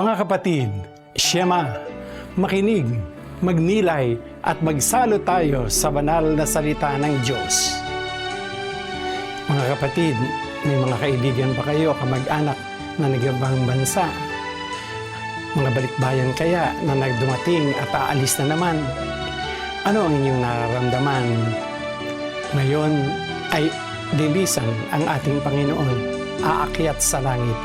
Mga kapatid, Shema, makinig, magnilay at magsalo tayo sa banal na salita ng Diyos. Mga kapatid, may mga kaibigan ba kayo, kamag-anak na nagabang bansa? Mga balikbayan kaya na nagdumating at aalis na naman? Ano ang inyong nararamdaman? Ngayon ay lilisan ang ating Panginoon, aakyat sa langit.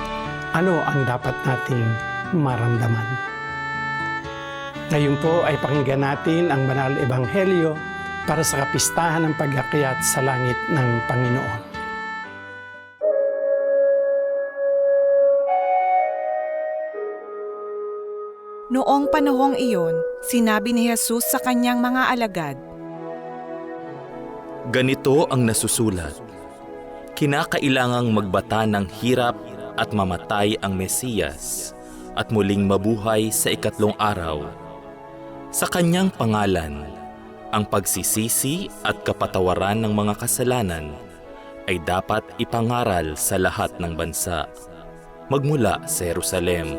Ano ang dapat nating maramdaman? Ngayon po ay pakinggan natin ang banal ebanghelyo para sa kapistahan ng pag-akyat sa langit ng Panginoon. Noong panahong iyon, sinabi ni Jesus sa kanyang mga alagad, Ganito ang nasusulat. Kinakailangang magbata ng hirap at mamatay ang Mesiyas at muling mabuhay sa ikatlong araw. Sa kanyang pangalan, ang pagsisisi at kapatawaran ng mga kasalanan ay dapat ipangaral sa lahat ng bansa, magmula sa Jerusalem.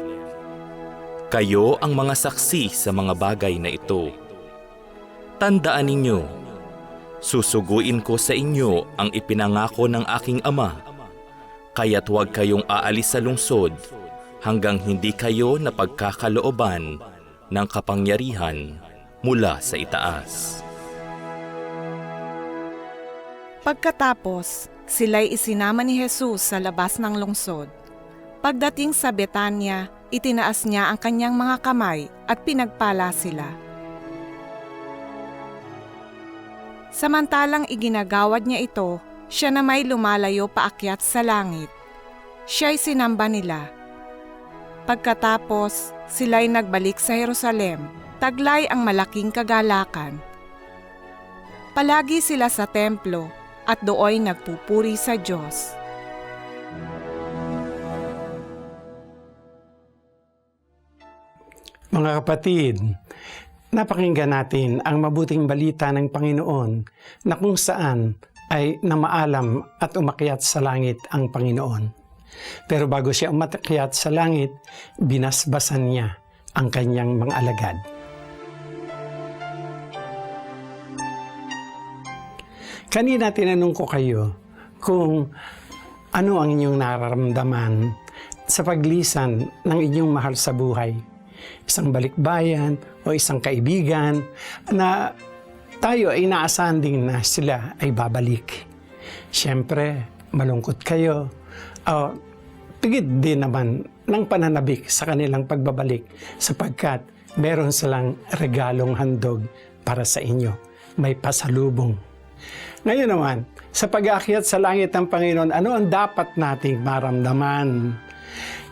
Kayo ang mga saksi sa mga bagay na ito. Tandaan ninyo, Susuguin ko sa inyo ang ipinangako ng aking ama. Kaya't huwag kayong aalis sa lungsod hanggang hindi kayo napagkakalooban ng kapangyarihan mula sa itaas. Pagkatapos, sila'y isinama ni Jesus sa labas ng lungsod. Pagdating sa Betanya, itinaas niya ang kanyang mga kamay at pinagpala sila. Samantalang iginagawad niya ito, siya na may lumalayo paakyat sa langit. Siya'y sinamba nila. Pagkatapos, sila'y nagbalik sa Jerusalem, taglay ang malaking kagalakan. Palagi sila sa templo at dooy nagpupuri sa Diyos. Mga kapatid, napakinggan natin ang mabuting balita ng Panginoon na kung saan ay namaalam at umakyat sa langit ang Panginoon. Pero bago siya umakyat sa langit, binasbasan niya ang kanyang mga alagad. Kanina tinanong ko kayo kung ano ang inyong nararamdaman sa paglisan ng inyong mahal sa buhay. Isang balikbayan o isang kaibigan na tayo ay inaasahan din na sila ay babalik. Siyempre, malungkot kayo. O, tigid din naman ng pananabik sa kanilang pagbabalik sapagkat meron silang regalong handog para sa inyo. May pasalubong ngayon naman, sa pag-aakyat sa langit ng Panginoon, ano ang dapat nating maramdaman?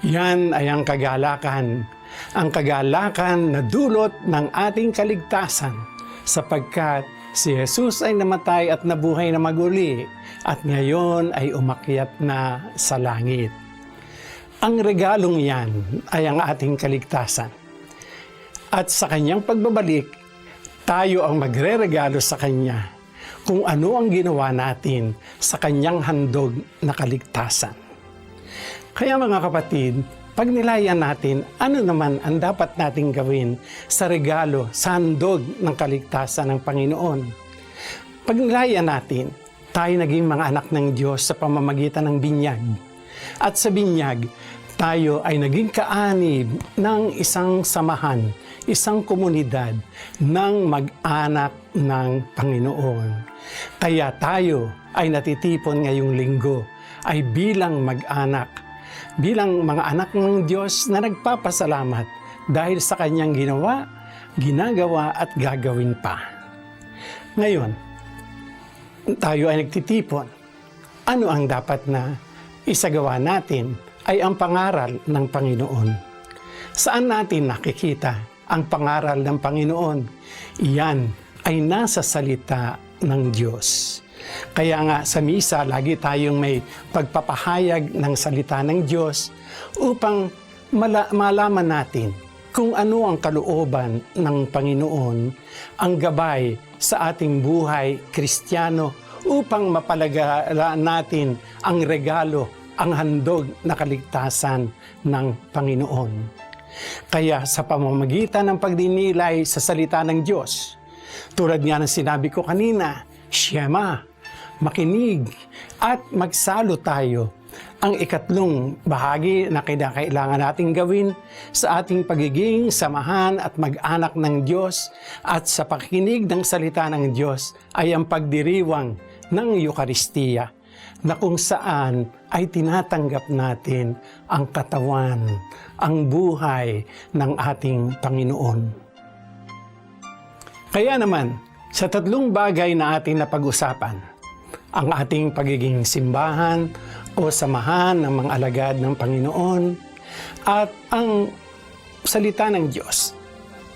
Yan ay ang kagalakan. Ang kagalakan na dulot ng ating kaligtasan sapagkat si Jesus ay namatay at nabuhay na maguli at ngayon ay umakyat na sa langit. Ang regalong yan ay ang ating kaligtasan. At sa kanyang pagbabalik, tayo ang magre-regalo sa kanya kung ano ang ginawa natin sa kanyang handog na kaligtasan. Kaya mga kapatid, pag nilayan natin, ano naman ang dapat nating gawin sa regalo, sa handog ng kaligtasan ng Panginoon? Pag nilayan natin, tayo naging mga anak ng Diyos sa pamamagitan ng binyag. At sa binyag, tayo ay naging kaanib ng isang samahan, isang komunidad ng mag-anak ng Panginoon. Kaya tayo ay natitipon ngayong linggo ay bilang mag-anak, bilang mga anak ng Diyos na nagpapasalamat dahil sa kanyang ginawa, ginagawa at gagawin pa. Ngayon, tayo ay nagtitipon. Ano ang dapat na isagawa natin ay ang pangaral ng Panginoon. Saan natin nakikita ang pangaral ng Panginoon? Iyan ay nasa salita ng Diyos. Kaya nga sa misa, lagi tayong may pagpapahayag ng salita ng Diyos upang mala- malaman natin kung ano ang kalooban ng Panginoon, ang gabay sa ating buhay kristyano upang mapalagalaan natin ang regalo, ang handog na kaligtasan ng Panginoon. Kaya sa pamamagitan ng pagdinilay sa salita ng Diyos, tulad nga ng sinabi ko kanina, Shema, makinig at magsalo tayo ang ikatlong bahagi na kailangan nating gawin sa ating pagiging samahan at mag-anak ng Diyos at sa pakikinig ng salita ng Diyos ay ang pagdiriwang ng Eukaristiya na kung saan ay tinatanggap natin ang katawan, ang buhay ng ating Panginoon. Kaya naman, sa tatlong bagay na ating napag-usapan, ang ating pagiging simbahan o samahan ng mga alagad ng Panginoon at ang salita ng Diyos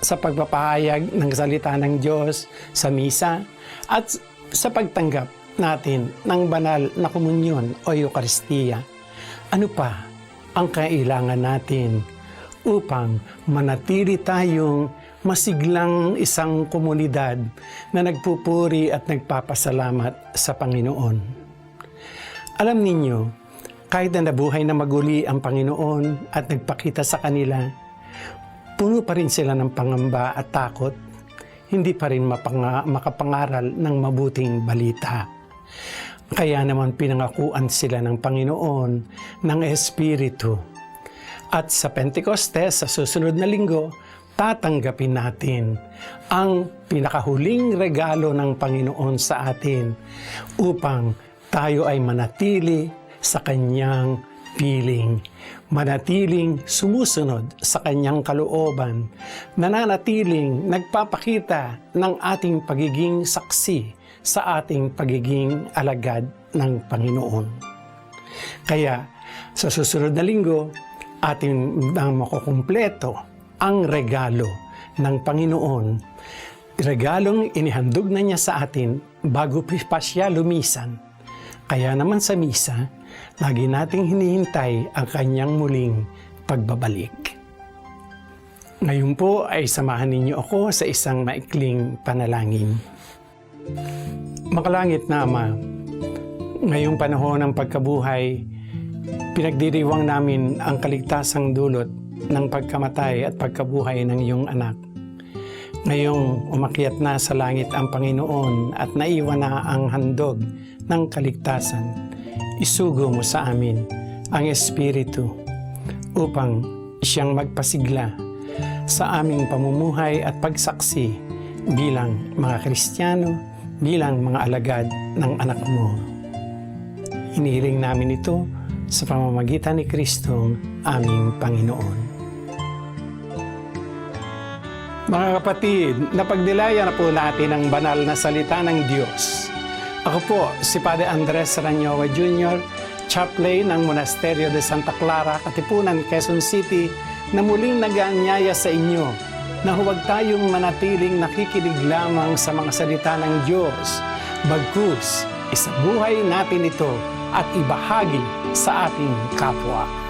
sa pagpapahayag ng salita ng Diyos sa misa at sa pagtanggap natin ng banal na komunyon o Eukaristiya. Ano pa ang kailangan natin upang manatili tayong masiglang isang komunidad na nagpupuri at nagpapasalamat sa Panginoon. Alam ninyo, kahit na nabuhay na maguli ang Panginoon at nagpakita sa kanila, puno pa rin sila ng pangamba at takot, hindi pa rin mapanga- makapangaral ng mabuting balita. Kaya naman pinangakuan sila ng Panginoon ng Espiritu. At sa Pentecostes, sa susunod na linggo, tatanggapin natin ang pinakahuling regalo ng Panginoon sa atin upang tayo ay manatili sa kanyang piling, manatiling sumusunod sa kanyang kalooban, nananatiling nagpapakita ng ating pagiging saksi sa ating pagiging alagad ng Panginoon. Kaya sa susunod na linggo, ating nang makukumpleto ang regalo ng Panginoon. Regalong inihandog na niya sa atin bago pa siya lumisan. Kaya naman sa misa, lagi nating hinihintay ang kanyang muling pagbabalik. Ngayon po ay samahan ninyo ako sa isang maikling panalangin. Makalangit na Ama, ngayong panahon ng pagkabuhay, pinagdiriwang namin ang kaligtasang dulot ng pagkamatay at pagkabuhay ng iyong anak. Ngayong umakyat na sa langit ang Panginoon at naiwan na ang handog ng kaligtasan, isugo mo sa amin ang Espiritu upang siyang magpasigla sa aming pamumuhay at pagsaksi bilang mga Kristiyano, bilang mga alagad ng anak mo. Hinihiling namin ito sa pamamagitan ni Kristong aming Panginoon. Mga kapatid, napagdilaya na po natin ang banal na salita ng Diyos. Ako po, si Padre Andres Ranyowa Jr., chaplain ng Monasterio de Santa Clara, Katipunan, Quezon City, na muling nag-aanyaya sa inyo na huwag tayong manatiling nakikinig lamang sa mga salita ng Diyos. Bagkus, isabuhay natin ito at ibahagi sa ating kapwa.